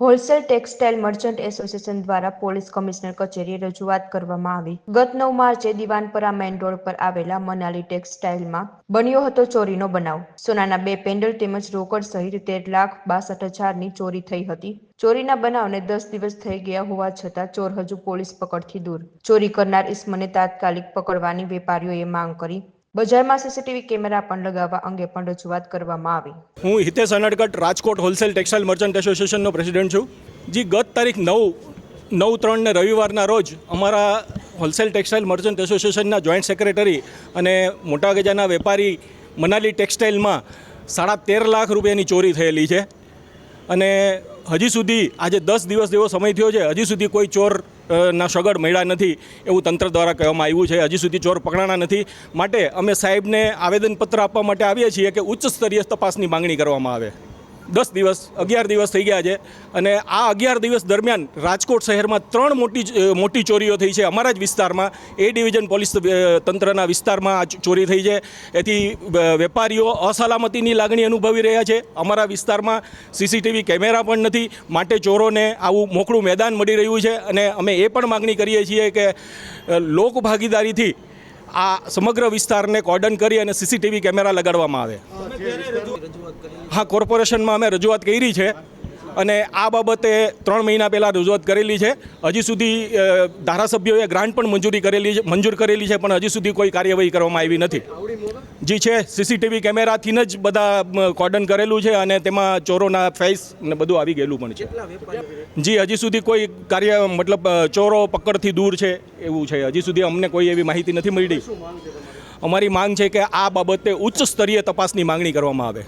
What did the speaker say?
Wholesale textile merchant association દ્વારા police commissioner કચેરીએ રજૂઆત કરવામાં આવી. ગત નવ માર્ચે દિવાનપરા મેઇન રોડ પર આવેલા મનાલી ટેક્સટાઇલમાં બન્યો હતો ચોરીનો બનાવ. સોનાના બે પેન્ડલ તેમજ રોકડ સહિત તેર લાખ બાસઠ હજારની ચોરી થઈ હતી. ચોરીના બનાવને દસ દિવસ થઈ ગયા હોવા છતાં ચોર હજુ પોલીસ પકડથી દૂર. ચોરી કરનાર ઇસમને તાત્કાલિક પકડવાની વેપારીઓએ માંગ કરી બજારમાં સીસીટીવી કેમેરા પણ લગાવવા અંગે પણ રજૂઆત કરવામાં આવી. હું Hitesh Anadkat, Rajkot wholesale textile merchant એસોસિએશનનો president છું. જે, ગત તારીખ નવ નવ ત્રણને રવિવારના રોજ અમારા હોલસેલ ટેક્સટાઇલ મર્ચન્ટ એસોસિએશનના જોઈન્ટ સેક્રેટરી અને મોટા ગજાના વેપારી મનાલી ટેક્સટાઇલમાં સાડા તેર લાખ રૂપિયાની ચોરી થયેલી છે. અને હજી સુધી આજે દસ દિવસ જેવો સમય થયો છે, હજી સુધી કોઈ ચોર ના સગડ મળ્યા નથી એવું તંત્ર દ્વારા કહેવામાં આવ્યું છે. હજી સુધી ચોર પકડાણા નથી. માટે અમે સાહેબને આવેદનપત્ર આપવા માટે આવીએ છીએ કે ઉચ્ચ સ્તરીય તપાસની માંગણી કરવામાં આવે. દસ દિવસ, અગિયાર દિવસ થઈ ગયા છે. અને આ અગિયાર દિવસ દરમિયાન રાજકોટ શહેરમાં ત્રણ મોટી મોટી ચોરીઓ થઈ છે અમારા જ વિસ્તારમાં. એ ડિવિઝન પોલીસ તંત્રના વિસ્તારમાં આ ચોરી થઈ છે. એથી વેપારીઓ અસલામતીની લાગણી અનુભવી રહ્યા છે. અમારા વિસ્તારમાં સીસીટીવી કેમેરા પણ નથી. માટે ચોરોને આવું મોકળું મેદાન મળી રહ્યું છે. અને અમે એ પણ માગણી કરીએ છીએ કે લોક ભાગીદારીથી આ સમગ્ર વિસ્તારને કોર્ડન કરી અને સીસીટીવી કેમેરા લગાડવામાં આવે. હા કોર્પોરેશનમાં અમે રજૂઆત કરી છે અને આ બાબતે ત્રણ મહિના પહેલાં રજૂઆત કરેલી છે. હજી સુધી ધારાસભ્યોએ ગ્રાન્ટ પણ મંજૂરી કરેલી છે, મંજૂર કરેલી છે, પણ હજી સુધી કોઈ કાર્યવાહી કરવામાં આવી નથી. જી છે, સીસીટીવી કેમેરાથી જ બધા કોર્ડન કરેલું છે અને તેમાં ચોરોના ફેસ ને બધું આવી ગયેલું પણ છે. જી, હજી સુધી કોઈ કાર્ય, મતલબ ચોરો પકડથી દૂર છે એવું છે. હજી સુધી અમને કોઈ એવી માહિતી નથી મળી. અમારી માંગ છે કે આ બાબતે ઉચ્ચ સ્તરીય તપાસની માંગણી કરવામાં આવે.